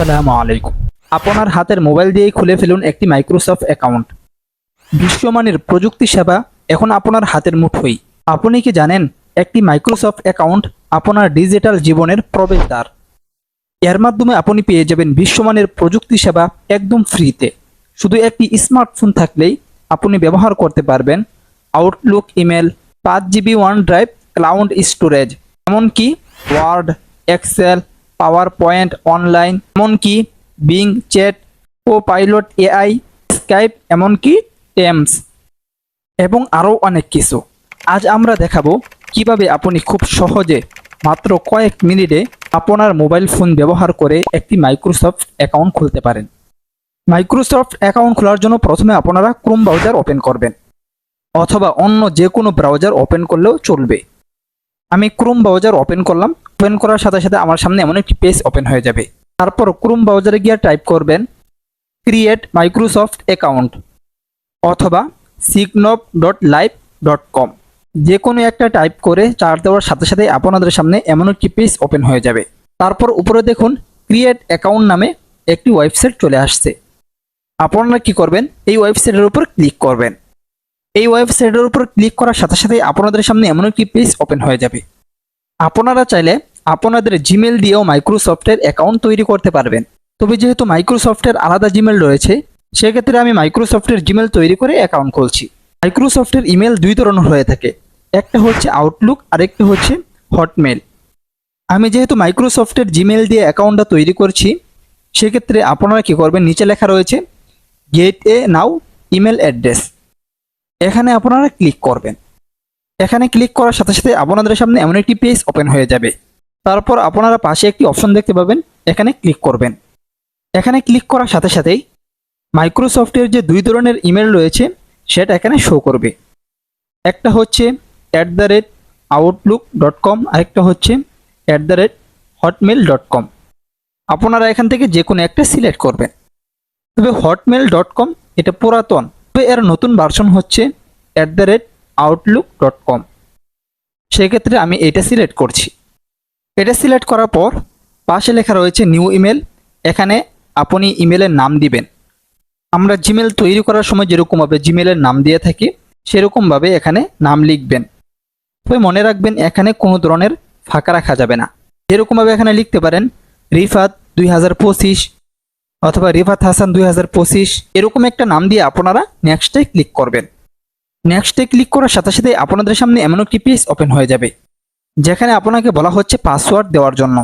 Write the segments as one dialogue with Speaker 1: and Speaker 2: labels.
Speaker 1: আসসালামু আলাইকুম। আপনার হাতের মোবাইল দিয়েই খুলে ফেলুন একটি মাইক্রোসফট অ্যাকাউন্ট বিশ্বমানের প্রযুক্তি সেবা এখন আপনার হাতের মুঠোই আপনি কি জানেন একটি মাইক্রোসফট অ্যাকাউন্ট আপনার ডিজিটাল জীবনের প্রবেশদ্বার? এর মাধ্যমে আপনি পেয়ে যাবেন বিশ্বমানের প্রযুক্তি সেবা একদম ফ্রিতে। শুধু একটি স্মার্টফোন থাকলেই আপনি ব্যবহার করতে পারবেন আউটলুক ইমেল পাঁচ GB OneDrive cloud storage এমনকি Word Excel PowerPoint online, এমনকি বিং চ্যাট ও পাইলট এআই স্কাইপ এমনকি টেমস এবং আরও অনেক কিছু। আজ আমরা দেখাবো কীভাবে আপনি খুব সহজে মাত্র কয়েক মিনিটে আপনার মোবাইল ফোন ব্যবহার করে একটি মাইক্রোসফট অ্যাকাউন্ট খুলতে পারেন। মাইক্রোসফট অ্যাকাউন্ট খোলার জন্য প্রথমে আপনারা ক্রোম ব্রাউজার ওপেন করবেন, অথবা অন্য যে কোনো ব্রাউজার ওপেন করলেও চলবে। আমি ক্রোম ব্রাউজার ওপেন করলাম ওপেন করার সাথে সাথে আমার সামনে এমন একটি পেজ ওপেন হয়ে যাবে। তারপর ক্রোম ব্রাউজারে গিয়ে টাইপ করবেন ক্রিয়েট মাইক্রোসফট অ্যাকাউন্ট অথবা signup dot live dot com যে কোনো একটা টাইপ করে চার দেওয়ার সাথে সাথে আপনাদের সামনে এমন একটি পেজ ওপেন হয়ে যাবে। তারপর উপরে দেখুন ক্রিয়েট অ্যাকাউন্ট নামে একটি ওয়েবসাইট চলে আসছে। আপনারা কি করবেন? এই ওয়েবসাইটের উপর ক্লিক করবেন। এই ওয়েবসাইটের উপর ক্লিক করার সাথে সাথে আপনাদের সামনে এমন একটি পেজ ওপেন হয়ে যাবে। আপনারা চাইলে আপনাদের জিমেল দিয়েও মাইক্রোসফটের অ্যাকাউন্ট তৈরি করতে পারবেন। তবে যেহেতু মাইক্রোসফটের আলাদা জিমেল রয়েছে, সেক্ষেত্রে আমি মাইক্রোসফটের জিমেল তৈরি করে অ্যাকাউন্ট খুলছি। মাইক্রোসফটের ইমেল দুই ধরনের হয়ে থাকে। একটা হচ্ছে আউটলুক আর একটা হচ্ছে হটমেল আমি যেহেতু মাইক্রোসফটের জিমেল দিয়ে অ্যাকাউন্টটা তৈরি করছি, সেক্ষেত্রে আপনারা কি করবেন? নিচে লেখা রয়েছে get a new email address এখানে আপনারা ক্লিক করবেন। এখানে ক্লিক করার সাথে সাথে আপনাদের সামনে এমন একটি পেজ ওপেন হয়ে যাবে। তারপর আপনারা পাশে একটি অপশন দেখতে পাবেন, এখানে ক্লিক করবেন। এখানে ক্লিক করার সাথে সাথেই মাইক্রোসফটের যে দুই ধরনের ইমেল রয়েছে, সেটা এখানে শো করবে। একটা হচ্ছে at the rate Outlook dot com আরেকটা হচ্ছে at the rate Hotmail dot com আপনারা এখান থেকে যে কোনো একটা সিলেক্ট করবেন। তবে হটমেল ডট কম এটা পুরাতন, তবে এর নতুন ভার্সন হচ্ছে at the rate Outlook dot com সেক্ষেত্রে আমি এটা সিলেক্ট করছি। এটা সিলেক্ট করার পর পাশে লেখা রয়েছে নিউ ইমেল এখানে আপনি ইমেলের নাম দিবেন। আমরা জিমেল তৈরি করার সময় যেরকমভাবে জিমেলের নাম দিয়ে থাকি, সেরকমভাবে এখানে নাম লিখবেন। তবে মনে রাখবেন, এখানে কোনো ধরনের ফাঁকা রাখা যাবে না। এরকমভাবে এখানে লিখতে পারেন, রিফাত দুই হাজার পঁচিশ অথবা রিফাত হাসান দুই হাজার পঁচিশ, এরকম একটা নাম দিয়ে আপনারা নেক্সটে ক্লিক করবেন। নেক্সটে ক্লিক করার সাথে সাথে আপনাদের সামনে এমন একটি পেজ ওপেন হয়ে যাবে। যেখানে আপনাকে বলা হচ্ছে পাসওয়ার্ড দেওয়ার জন্য।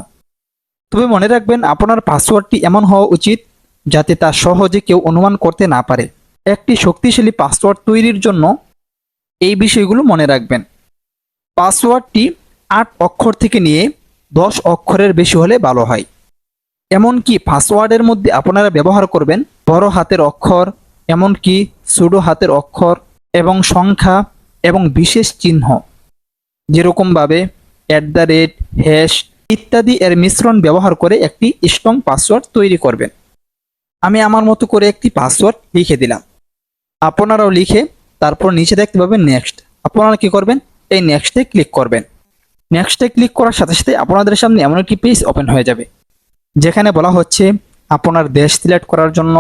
Speaker 1: তবে মনে রাখবেন, আপনার পাসওয়ার্ডটি এমন হওয়া উচিত যাতে তা সহজে কেউ অনুমান করতে না পারে। একটি শক্তিশালী পাসওয়ার্ড তৈরির জন্য এই বিষয়গুলো মনে রাখবেন। পাসওয়ার্ডটি আট অক্ষর থেকে নিয়ে দশ অক্ষরের বেশি হলে ভালো হয়। এমনকি পাসওয়ার্ডের মধ্যে আপনারা ব্যবহার করবেন বড় হাতের অক্ষর, এমনকি সুডো হাতের অক্ষর এবং সংখ্যা এবং বিশেষ চিহ্ন। যেরকমভাবে অ্যাট দ্য রেট হ্যাশ ইত্যাদি এর মিশ্রণ ব্যবহার করে একটি স্ট্রং পাসওয়ার্ড তৈরি করবেন। আমি আমার মতো করে একটি পাসওয়ার্ড লিখে দিলাম। আপনারাও লিখে তারপর নিচে দেখতে পাবেন নেক্সট আপনারা কি করবেন? এই নেক্সটে ক্লিক করবেন। নেক্সটে ক্লিক করার সাথে সাথে আপনাদের সামনে এমন একটি পেজ ওপেন হয়ে যাবে। যেখানে বলা হচ্ছে আপনার দেশ সিলেক্ট করার জন্য,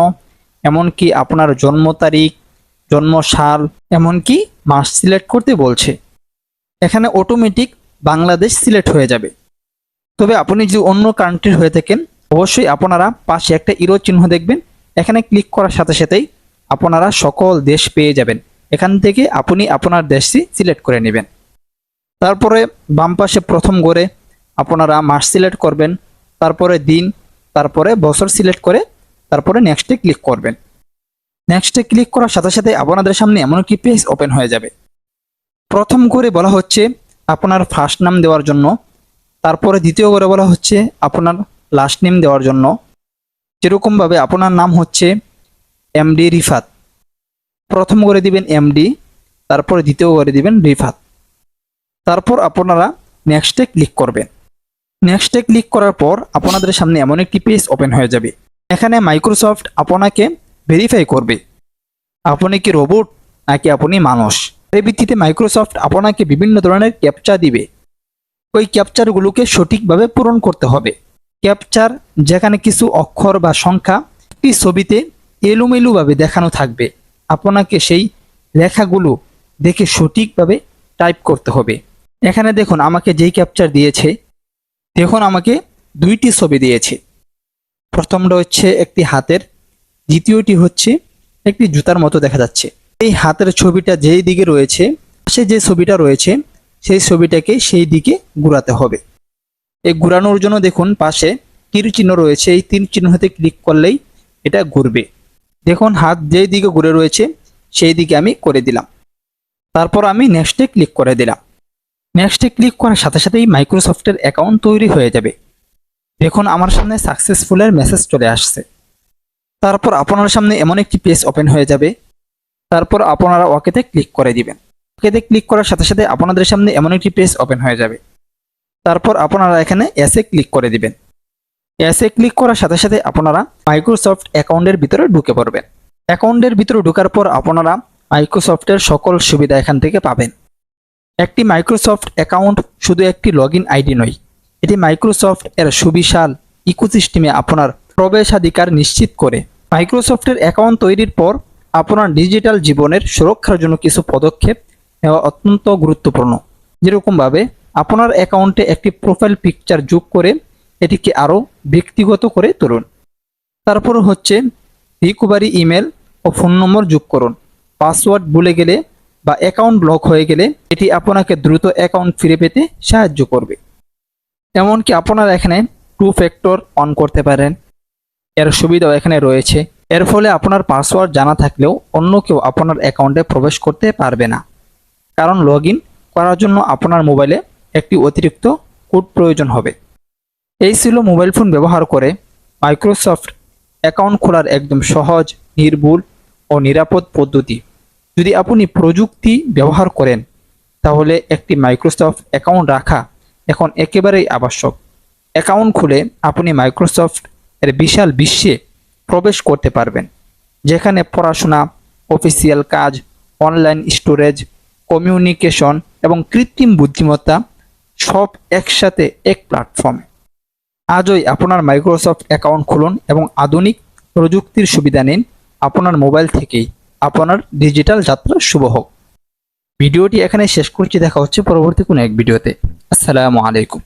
Speaker 1: এমনকি আপনার জন্ম তারিখ, জন্ম সাল, এমনকি মাস সিলেক্ট করতে বলছে। এখানে অটোমেটিক বাংলাদেশ সিলেক্ট হয়ে যাবে। তবে আপনি যদি অন্য কান্ট্রির হয়ে থাকেন, অবশ্যই আপনারা পাশে একটা ইরো চিহ্ন দেখবেন। এখানে ক্লিক করার সাথে সাথেই আপনারা সকল দেশ পেয়ে যাবেন। এখান থেকে আপনি আপনার দেশটি সিলেক্ট করে নেবেন। তারপরে বাম পাশে প্রথম গড়ে আপনারা মাস সিলেক্ট করবেন। তারপরে দিন, তারপরে বছর সিলেক্ট করে তারপরে নেক্সটে ক্লিক করবেন। নেক্সটে ক্লিক করার সাথে সাথে আপনাদের সামনে এমন একটি পেজ ওপেন হয়ে যাবে। প্রথম করে বলা হচ্ছে আপনার ফার্স্ট নাম দেওয়ার জন্য, তারপরে দ্বিতীয় করে বলা হচ্ছে আপনার লাস্ট নেম দেওয়ার জন্য। যেরকমভাবে আপনার নাম হচ্ছে এমডি রিফাত। প্রথম করে দিবেন এমডি তারপরে দ্বিতীয় করে দিবেন রিফাত। তারপর আপনারা নেক্সটে ক্লিক করবেন। নেক্সটে ক্লিক করার পর আপনাদের সামনে এমন একটি পেজ ওপেন হয়ে যাবে। এখানে মাইক্রোসফট আপনাকে ভেরিফাই করবে। আপনি কি রোবট নাকি আপনি মানুষ? এর ভিত্তিতে মাইক্রোসফট আপনাকে বিভিন্ন ধরনের ক্যাপচা দিবে। ওই ক্যাপচারগুলোকে সঠিকভাবে পূরণ করতে হবে। ক্যাপচার যেখানে কিছু অক্ষর বা সংখ্যা একটি ছবিতে এলোমেলোভাবে দেখানো থাকবে। আপনাকে সেই লেখাগুলো দেখে সঠিকভাবে টাইপ করতে হবে। এখানে দেখুন, আমাকে যেই ক্যাপচার দিয়েছে, দেখুন, আমাকে দুইটি ছবি দিয়েছে। প্রথমটা হচ্ছে একটি হাতের, দ্বিতীয়টি হচ্ছে একটি জুতার মতো দেখা যাচ্ছে। এই হাতের ছবিটা যেই দিকে রয়েছে সে যে ছবিটা রয়েছে, সেই ছবিটাকে সেই দিকে ঘুরাতে হবে। এই ঘুরানোর জন্য দেখুন পাশে তীর চিহ্ন রয়েছে। এই তীর চিহ্নতে ক্লিক করলেই এটা ঘুরবে। দেখুন হাত যেই দিকে ঘুরে রয়েছে, সেই দিকে আমি করে দিলাম। তারপর আমি নেক্সটে ক্লিক করে দিলাম। নেক্সটে ক্লিক করার সাথে সাথেই মাইক্রোসফটের অ্যাকাউন্ট তৈরি হয়ে যাবে। দেখুন আমার সামনে সাকসেসফুলের মেসেজ চলে আসছে। তারপর আপনার সামনে এমন একটি পেজ ওপেন হয়ে যাবে তারপর আপনারা ওকেতে ক্লিক করে দিবেন। ওকেতে ক্লিক করার সাথে সাথে আপনাদের সামনে এমন একটি পেজ ওপেন হয়ে যাবে। তারপর আপনারা এখানে এসে ক্লিক করে দিবেন। এসে ক্লিক করার সাথে সাথে আপনারা মাইক্রোসফট অ্যাকাউন্টের ভিতরে ঢুকে পড়বেন। অ্যাকাউন্টের ভিতরে ঢোকার পর আপনারা মাইক্রোসফটের সকল সুবিধা এখান থেকে পাবেন। একটি মাইক্রোসফট অ্যাকাউন্ট শুধু একটি লগ আইডি নয়, এটি মাইক্রোসফট এর সুবিশাল ইকোসিস্টেমে আপনার প্রবেশাধিকার নিশ্চিত করে। মাইক্রোসফটের অ্যাকাউন্ট তৈরির পর আপনার ডিজিটাল জীবনের সুরক্ষার জন্য কিছু পদক্ষেপ নেওয়া অত্যন্ত গুরুত্বপূর্ণ। যেরকমভাবে আপনার অ্যাকাউন্টে একটি প্রোফাইল পিকচার যোগ করে এটিকে আরও ব্যক্তিগত করে তুলুন। তারপর হচ্ছে রিকভারি ইমেল ও ফোন নম্বর যোগ করুন। পাসওয়ার্ড ভুলে গেলে বা অ্যাকাউন্ট ব্লক হয়ে গেলে এটি আপনাকে দ্রুত অ্যাকাউন্ট ফিরে পেতে সাহায্য করবে। এমনকি আপনারা এখানে টু ফ্যাক্টর অন করতে পারেন। এর সুবিধাও এখানে রয়েছে। এর ফলে আপনার পাসওয়ার্ড জানা থাকলেও অন্য কেউ আপনার অ্যাকাউন্টে প্রবেশ করতে পারবে না। কারণ লগ করার জন্য আপনার মোবাইলে একটি অতিরিক্ত কোড প্রয়োজন হবে। এই ছিল মোবাইল ফোন ব্যবহার করে মাইক্রোসফট অ্যাকাউন্ট খোলার একদম সহজ, নির্ভুল ও নিরাপদ পদ্ধতি। যদি আপনি প্রযুক্তি ব্যবহার করেন, তাহলে একটি মাইক্রোসফট অ্যাকাউন্ট রাখা এখন একেবারেই আবশ্যক। অ্যাকাউন্ট খুলে আপনি মাইক্রোসফট এর বিশাল বিশ্বে প্রবেশ করতে পারবেন, যেখানে পড়াশোনা অফিসিয়াল কাজ অনলাইন স্টোরেজ কমিউনিকেশন এবং কৃত্রিম বুদ্ধিমত্তা সব একসাথে এক প্ল্যাটফর্মে আজই আপনার মাইক্রোসফট অ্যাকাউন্ট খুলুন এবং আধুনিক প্রযুক্তির সুবিধা নিন। আপনার মোবাইল থেকেই আপনার ডিজিটাল যাত্রা শুভ হোক। ভিডিওটি এখানে শেষ করছি। দেখা হচ্ছে পরবর্তী কোনো এক ভিডিওতে। আসসালামু আলাইকুম।